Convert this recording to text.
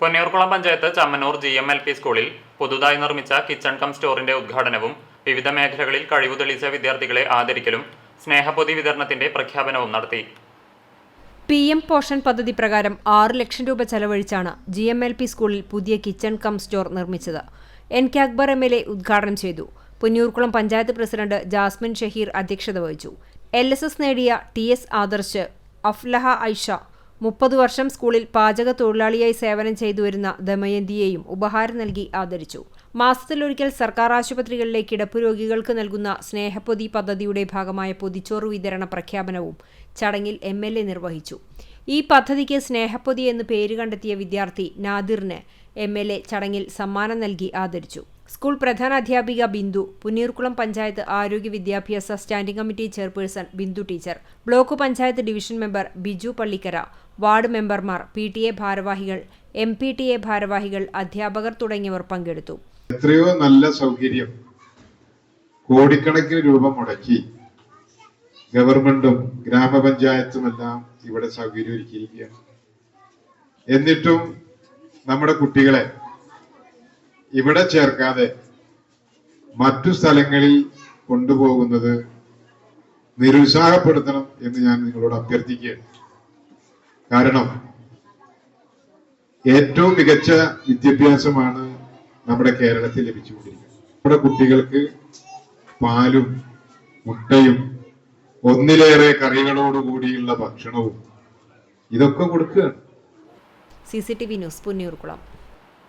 Ponniyurkulam panchayat Chammanur G M L P സ്കൂളിൽ പുതുതായി നിർമ്മിച്ച കിച്ചൺ കം സ്റ്റോറിന്റെ ഉദ്ഘാടനവും വിവിധ മേഖലകളിൽ കഴിവ് തെളിയിച്ച വിദ്യാർത്ഥികളെ ആദരിക്കലും സ്നേഹപൊതി വിതരണത്തിന്റെ പ്രഖ്യാപനവും നടത്തി. പി എം പോഷൻ പദ്ധതി പ്രകാരം ആറ് ലക്ഷം രൂപ ചെലവഴിച്ചാണ് ജി എം എൽ പി സ്കൂളിൽ പുതിയ കിച്ചൺ കം സ്റ്റോർ നിർമ്മിച്ചത്. N K Akbar M L A ഉദ്ഘാടനം ചെയ്തു. പുന്നൂർക്കുളം പഞ്ചായത്ത് പ്രസിഡന്റ് ജാസ്മിൻ ഷഹീർ അധ്യക്ഷത വഹിച്ചു. എൽ എസ് എസ് നേടിയ ടി എസ് ആദർശ് അഫ്ലഹ ഐഷ മുപ്പത് വർഷം സ്കൂളിൽ പാചക തൊഴിലാളിയായി സേവനം ചെയ്തു വരുന്ന ദമയന്തിയെയും ഉപഹാരം നൽകി ആദരിച്ചു. മാസത്തിലൊരിക്കൽ സർക്കാർ ആശുപത്രികളിലെ കിടപ്പ് രോഗികൾക്ക് നൽകുന്ന സ്നേഹപ്പൊതി പദ്ധതിയുടെ ഭാഗമായ പൊതിച്ചോറ് വിതരണ പ്രഖ്യാപനവും ചടങ്ങിൽ എം നിർവഹിച്ചു. ഈ പദ്ധതിക്ക് സ്നേഹപ്പൊതി എന്ന് പേര് കണ്ടെത്തിയ വിദ്യാർത്ഥി നാദിറിന് എം എൽ എ ചടങ്ങിൽ സമ്മാനം നൽകി ആദരിച്ചു. സ്കൂൾ പ്രധാനാധ്യാപിക ബിന്ദു പുന്നീർകുളം പഞ്ചായത്ത് ആരോഗ്യ വിദ്യാഭ്യാസ standing committee chairperson Bindu teacher block panchayat division member Biju Pallikkara ward മെമ്പർമാർ പി ടി എ ഭാരവാഹികൾ എം പി ടി എ ഭാരവാഹികൾ അധ്യാപകർ തുടങ്ങിയവർ പങ്കെടുത്തു. എത്രയോ നല്ല സൗകര്യം കോടിക്കണക്കിന് രൂപ മുടക്കി ഗവൺമെന്റും ഗ്രാമപഞ്ചായത്തുമെല്ലാം ഇവിടെ സൗകര്യം ഒരുക്കിയിരിക്കുകയാണ് എന്നിട്ടും നമ്മുടെ കുട്ടികളെ ഇവിടെ ചേർക്കാതെ മറ്റു സ്ഥലങ്ങളിൽ കൊണ്ടുപോകുന്നത് നിരുത്സാഹപ്പെടുത്തണം എന്ന് ഞാൻ നിങ്ങളോട് അഭ്യർത്ഥിക്കുകയാണ്. കാരണം ഏറ്റവും മികച്ച വിദ്യാഭ്യാസമാണ് നമ്മുടെ കേരളത്തിൽ ലഭിച്ചുകൊണ്ടിരിക്കുന്നത്. നമ്മുടെ കുട്ടികൾക്ക് പാലും മുട്ടയും ഒന്നിലേറെ കറികളോടുകൂടിയുള്ള ഭക്ഷണവും ഇതൊക്കെ കൊടുക്കുകയാണ്. C C T V news Punnurkulam